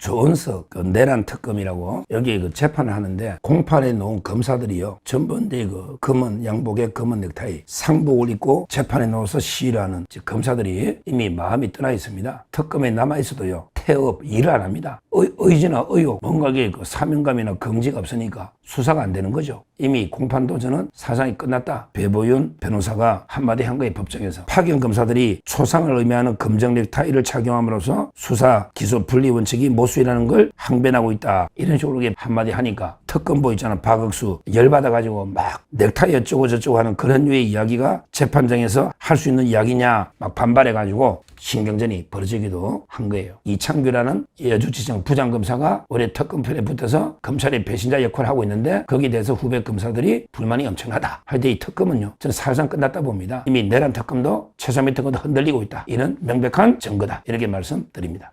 조은석 그 내란 특검이라고 여기 그 재판을 하는데 공판에 놓은 검사들이요 전부 이제 그 검은 양복에 검은 넥타이 상복을 입고 재판에 놓아서 시위를 하는 즉 검사들이 이미 마음이 떠나 있습니다. 특검에 남아 있어도요 태업 일을 안 합니다. 의, 의지나 의욕 뭔가에 그 사명감이나 긍지가 없으니까 수사가 안 되는 거죠. 이미 공판 도전은 사상이 끝났다. 배보윤 변호사가 한마디 한 거예요 법정에서 파견 검사들이 초상을 의미하는 검정 넥타이를 착용함으로써 수사 기소 분리 원칙이 모순이라는 걸 항변하고 있다. 이런 식으로 한마디 하니까 특검보 있잖아 박억수 열받아가지고 막 넥타이 어쩌고 저쩌고 하는 그런 류의 이야기가 재판장에서 할 수 있는 이야기냐 막 반발해가지고 신경전이 벌어지기도 한 거예요. 이창규라는 여주지청 부장검사가 올해 특검편에 붙어서 검찰의 배신자 역할을 하고 있는데 거기에 대해서 후배 검사들이 불만이 엄청나다. 할때 이 특검은요. 저는 사실상 끝났다 봅니다. 이미 내란 특검도 최소미 특검도 흔들리고 있다. 이는 명백한 증거다. 이렇게 말씀드립니다.